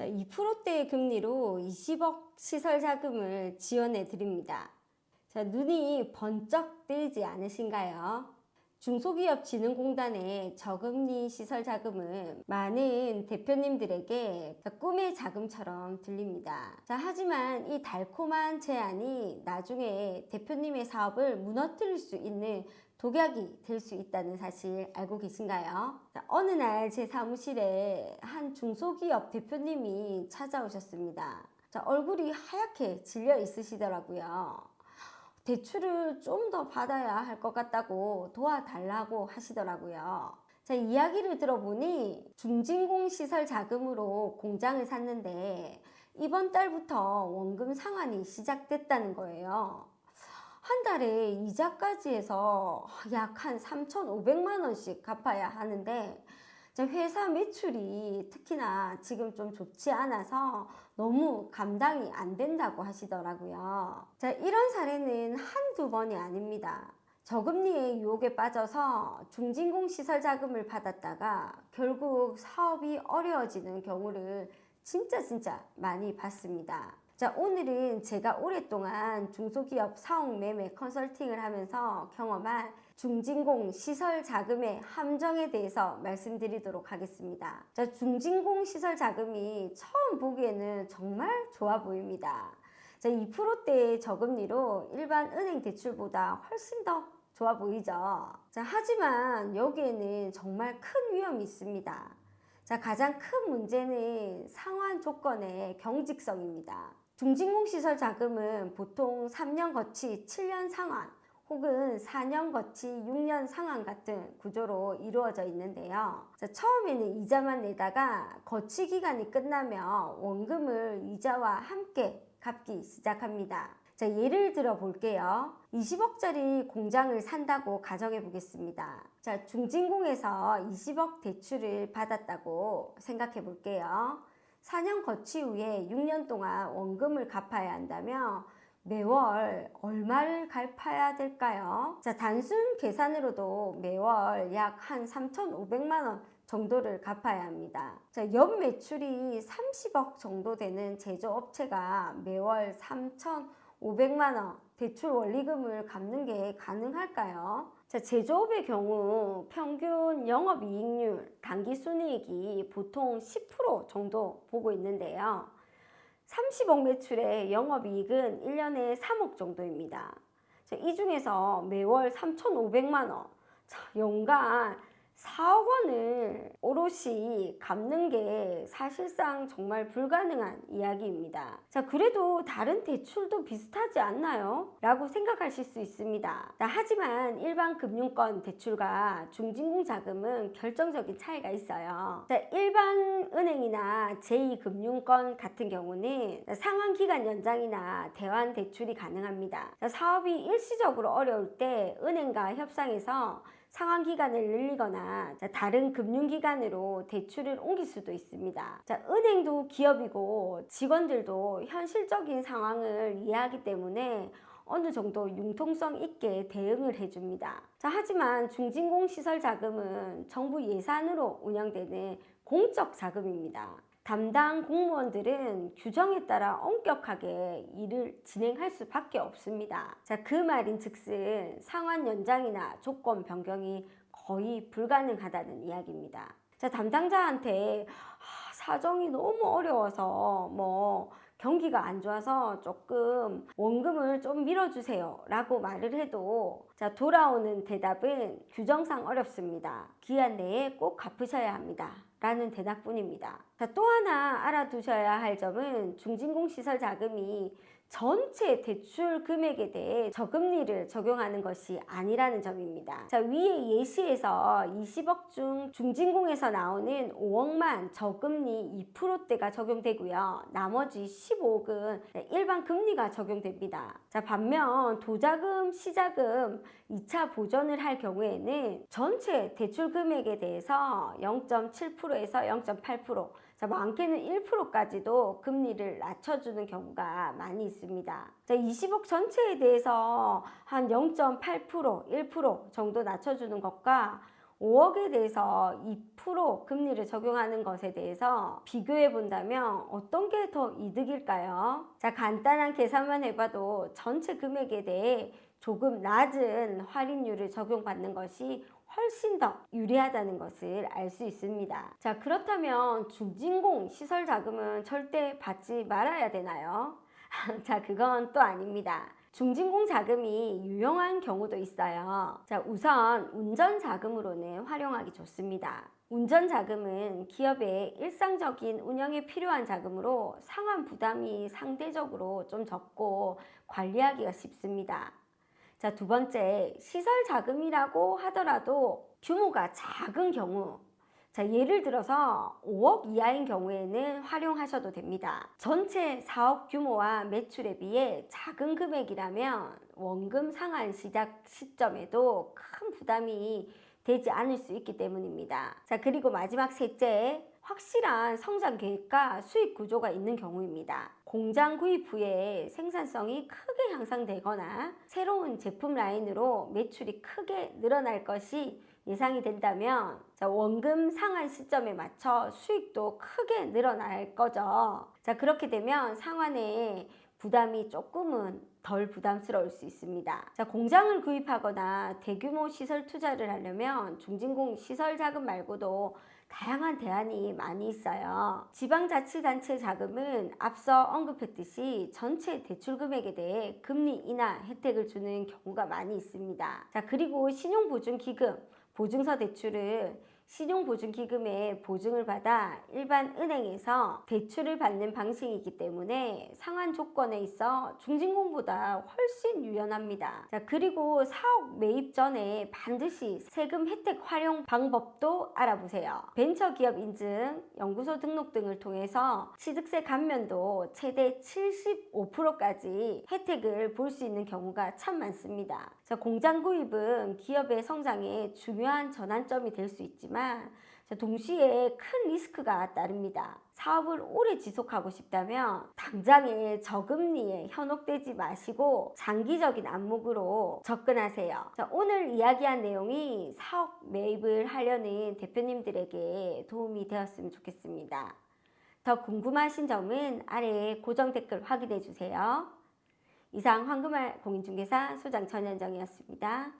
자, 2%대의 금리로 20억 시설 자금을 지원해 드립니다. 자, 눈이 번쩍 뜨이지 않으신가요? 중소기업진흥공단의 저금리 시설 자금은 많은 대표님들에게 꿈의 자금처럼 들립니다. 자, 하지만 이 달콤한 제안이 나중에 대표님의 사업을 무너뜨릴 수 있는 독약이 될 수 있다는 사실 알고 계신가요? 자, 어느 날 제 사무실에 한 중소기업 대표님이 찾아오셨습니다. 자, 얼굴이 하얗게 질려 있으시더라고요. 대출을 좀 더 받아야 할 것 같다고 도와달라고 하시더라고요. 자, 이야기를 들어보니 중진공 시설 자금으로 공장을 샀는데 이번 달부터 원금 상환이 시작됐다는 거예요. 한 달에 이자까지 해서 약 한 3,500만 원씩 갚아야 하는데 자, 회사 매출이 특히나 지금 좀 좋지 않아서 너무 감당이 안 된다고 하시더라고요. 자, 이런 사례는 한두 번이 아닙니다. 저금리의 유혹에 빠져서 중진공 시설 자금을 받았다가 결국 사업이 어려워지는 경우를 진짜 진짜 많이 봤습니다. 자, 오늘은 제가 오랫동안 중소기업 사업 매매 컨설팅을 하면서 경험한 중진공 시설 자금의 함정에 대해서 말씀드리도록 하겠습니다. 자, 중진공 시설 자금이 처음 보기에는 정말 좋아 보입니다. 자, 2%대의 저금리로 일반 은행 대출보다 훨씬 더 좋아 보이죠. 자, 하지만 여기에는 정말 큰 위험이 있습니다. 자, 가장 큰 문제는 상환 조건의 경직성입니다. 중진공 시설 자금은 보통 3년 거치 7년 상환 혹은 4년 거치 6년 상환 같은 구조로 이루어져 있는데요. 자, 처음에는 이자만 내다가 거치 기간이 끝나면 원금을 이자와 함께 갚기 시작합니다. 자, 예를 들어 볼게요. 20억짜리 공장을 산다고 가정해 보겠습니다. 자, 중진공에서 20억 대출을 받았다고 생각해 볼게요. 4년 거치 후에 6년 동안 원금을 갚아야 한다면 매월 얼마를 갚아야 될까요? 자, 단순 계산으로도 매월 약 한 3,500만 원 정도를 갚아야 합니다. 자, 연 매출이 30억 정도 되는 제조업체가 매월 3,500만 원 대출 원리금을 갚는 게 가능할까요? 자, 제조업의 경우 평균 영업이익률, 당기순이익이 보통 10% 정도 보고 있는데요. 30억 매출의 영업이익은 1년에 3억 정도입니다. 자, 이 중에서 매월 3,500만 원, 자, 연간 4억 원을 오롯이 갚는 게 사실상 정말 불가능한 이야기입니다. 자, 그래도 다른 대출도 비슷하지 않나요? 라고 생각하실 수 있습니다. 자, 하지만 일반 금융권 대출과 중진공 자금은 결정적인 차이가 있어요. 자, 일반 은행이나 제2금융권 같은 경우는 상환 기간 연장이나 대환 대출이 가능합니다. 자, 사업이 일시적으로 어려울 때 은행과 협상해서 상환 기간을 늘리거나 다른 금융기관으로 대출을 옮길 수도 있습니다. 자, 은행도 기업이고 직원들도 현실적인 상황을 이해하기 때문에 어느 정도 융통성 있게 대응을 해줍니다. 자, 하지만 중진공 시설 자금은 정부 예산으로 운영되는 공적 자금입니다. 담당 공무원들은 규정에 따라 엄격하게 일을 진행할 수밖에 없습니다. 자, 그 말인 즉슨 상환 연장이나 조건 변경이 거의 불가능하다는 이야기입니다. 자, 담당자한테 아, 사정이 너무 어려워서 뭐 경기가 안 좋아서 조금 원금을 좀 밀어주세요 라고 말을 해도 자 돌아오는 대답은 규정상 어렵습니다. 기한 내에 꼭 갚으셔야 합니다. 라는 대답뿐입니다. 자, 또 하나 알아두셔야 할 점은 중진공 시설 자금이 전체 대출 금액에 대해 저금리를 적용하는 것이 아니라는 점입니다. 자, 위에 예시에서 20억 중 중진공에서 나오는 5억만 저금리 2%대가 적용되고요. 나머지 15억은 일반 금리가 적용됩니다. 자, 반면 도자금, 시자금 2차 보전을 할 경우에는 전체 대출 금액에 대해서 0.7% 에서 0.8% 자, 많게는 1%까지도 금리를 낮춰주는 경우가 많이 있습니다. 자, 20억 전체에 대해서 한 0.8%, 1% 정도 낮춰주는 것과 5억에 대해서 2% 금리를 적용하는 것에 대해서 비교해 본다면 어떤 게 더 이득일까요? 자, 간단한 계산만 해봐도 전체 금액에 대해 조금 낮은 할인율을 적용받는 것이 훨씬 더 유리하다는 것을 알 수 있습니다. 자, 그렇다면 중진공 시설 자금은 절대 받지 말아야 되나요? 자, 그건 또 아닙니다. 중진공 자금이 유용한 경우도 있어요. 자, 우선 운전 자금으로는 활용하기 좋습니다. 운전 자금은 기업의 일상적인 운영에 필요한 자금으로 상환 부담이 상대적으로 좀 적고 관리하기가 쉽습니다. 자, 두 번째, 시설 자금이라고 하더라도 규모가 작은 경우. 자, 예를 들어서 5억 이하인 경우에는 활용하셔도 됩니다. 전체 사업 규모와 매출에 비해 작은 금액이라면 원금 상환 시작 시점에도 큰 부담이 되지 않을 수 있기 때문입니다. 자, 그리고 마지막 셋째, 확실한 성장 계획과 수익 구조가 있는 경우입니다. 공장 구입 후에 생산성이 크게 향상되거나 새로운 제품 라인으로 매출이 크게 늘어날 것이 예상이 된다면 자, 원금 상환 시점에 맞춰 수익도 크게 늘어날 거죠. 자, 그렇게 되면 상환에 부담이 조금은 덜 부담스러울 수 있습니다. 자, 공장을 구입하거나 대규모 시설 투자를 하려면 중진공 시설 자금 말고도 다양한 대안이 많이 있어요. 지방자치단체 자금은 앞서 언급했듯이 전체 대출 금액에 대해 금리 인하 혜택을 주는 경우가 많이 있습니다. 자, 그리고 신용보증기금, 보증서 대출을 신용보증기금에 보증을 받아 일반 은행에서 대출을 받는 방식이기 때문에 상환 조건에 있어 중진공보다 훨씬 유연합니다. 자, 그리고 사업 매입 전에 반드시 세금 혜택 활용 방법도 알아보세요. 벤처기업 인증, 연구소 등록 등을 통해서 취득세 감면도 최대 75%까지 혜택을 볼 수 있는 경우가 참 많습니다. 자, 공장 구입은 기업의 성장에 중요한 전환점이 될 수 있지만 자, 동시에 큰 리스크가 따릅니다. 사업을 오래 지속하고 싶다면 당장에 저금리에 현혹되지 마시고 장기적인 안목으로 접근하세요. 자, 오늘 이야기한 내용이 사업 매입을 하려는 대표님들에게 도움이 되었으면 좋겠습니다. 더 궁금하신 점은 아래에 고정 댓글 확인해 주세요. 이상 황금알 공인중개사 소장 전현정이었습니다.